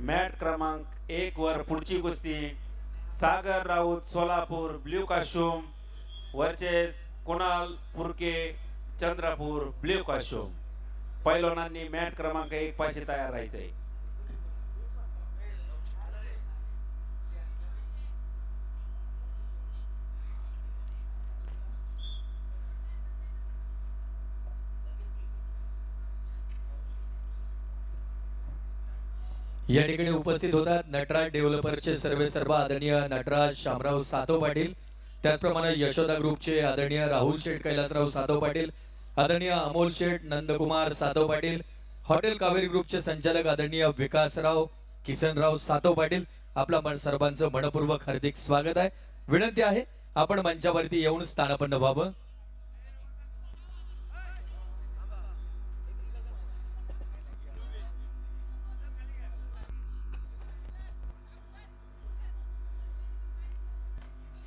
Mat क्रमांक एक वर पुढची कुस्ती. सागर राऊत सोलापूर ब्ल्यू काशूम वर्चेस कुणाल पुरके चंद्रपूर ब्ल्यू काशूम पैलवानांनी मॅट क्रमांक एक पाशी तयार राहायचंय. या ठिकाणी उपस्थित होतात नटराज डेव्हलपरचे सर्वे सर्व आदरणीय नटराज शामराव सातव पाटील त्याचप्रमाणे यशोदा ग्रुपचे आदरणीय राहुल शेठ कैलासराव सातव पाटील आदरणीय अमोल शेठ नंदकुमार सातव पाटील हॉटेल कावेरी ग्रुपचे संचालक आदरणीय विकासराव किसनराव सातव पाटील आपला मन सर्वांचं मनपूर्वक हार्दिक स्वागत आहे. विनंती आहे आपण मंचावरती येऊन स्थानापन्न व्हावं.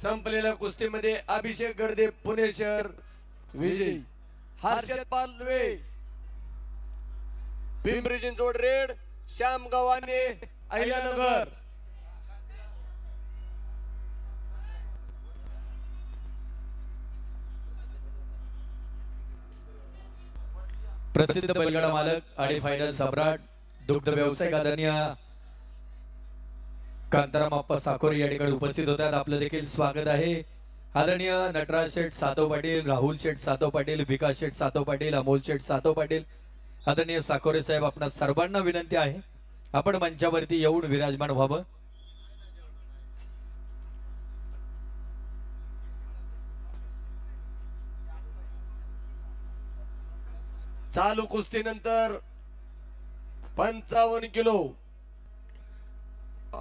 संपलेल्या कुस्तीमध्ये अभिषेक गडदे पुणे शहर. विजयी. हर्षद पालवे. पिंपरी चिंचवड रेड. श्याम गव्हाणे अहिल्यानगर. प्रसिद्ध बैलगाडा मालक आणि फायनल सम्राट दुग्ध व्यावसायिक आदरणीय कांताराम आप्पा साकोरे या ठिकाणी उपस्थित होतात. आपलं देखील स्वागत आहे. आदरणीय नटराज शेठ सातव पाटील राहुल शेठ सातव पाटील विकास शेठ सातव पाटील अमोल शेठ सातव पाटील. आदरणीय साकोरे साहेब आपणा सर्वांना विनंती आहे आपण मंचावरती येऊन विराजमान व्हावं. चालू कुस्तीनंतर पंचावन्न किलो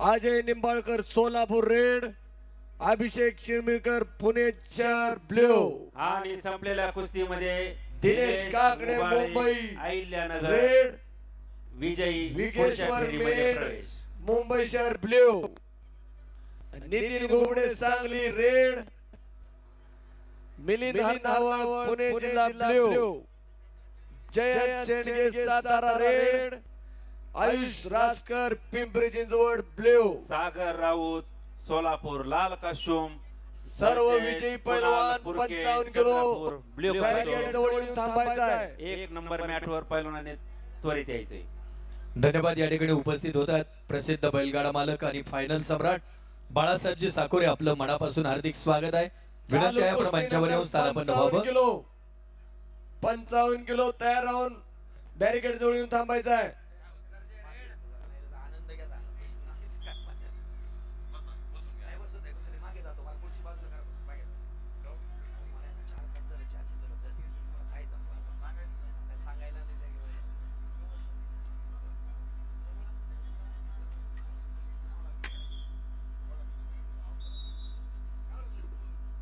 अजय निंबाळकर सोलापूर रेड अभिषेक शिरमिरकर पुणे शहर ब्ल्यू. आणि संपलेल्या कुस्तीमध्ये दिनेश काकडे उबाळे, मुंबई अहिल्यानगर रेड. विजयी फेरीमध्ये मेड प्रवेश. मुंबई शहर ब्ल्यू. नितीन घोबडे सांगली रेड. मिलिंद हरनावळ पुणे जिल्हा blue. Jayant Shendge Satara red. Ayush Raskar Pimpri Chinchwad blue. Sagar Raut Solapur लाल काशूम सर्व विजयी पैलवान पंचावन्न किलो. ब्ल्यू थांबायचा आहे. एक नंबर मॅटवर पैलवानाने त्वरित यायचंय धन्यवाद या ठिकाणी उपस्थित होतात प्रसिद्ध बैलगाडा मालक आणि फायनल सम्राट बाळासाहेबजी साकोरे. आपलं मनापासून हार्दिक स्वागत आहे. विनंती आहे आपण मंचावर येऊन स्थानापन्न पंचावन्न व्हावं. किलो. पंचावन्न किलो तयार राहून बॅरिकेड जवळ येऊन थांबायचा आहे.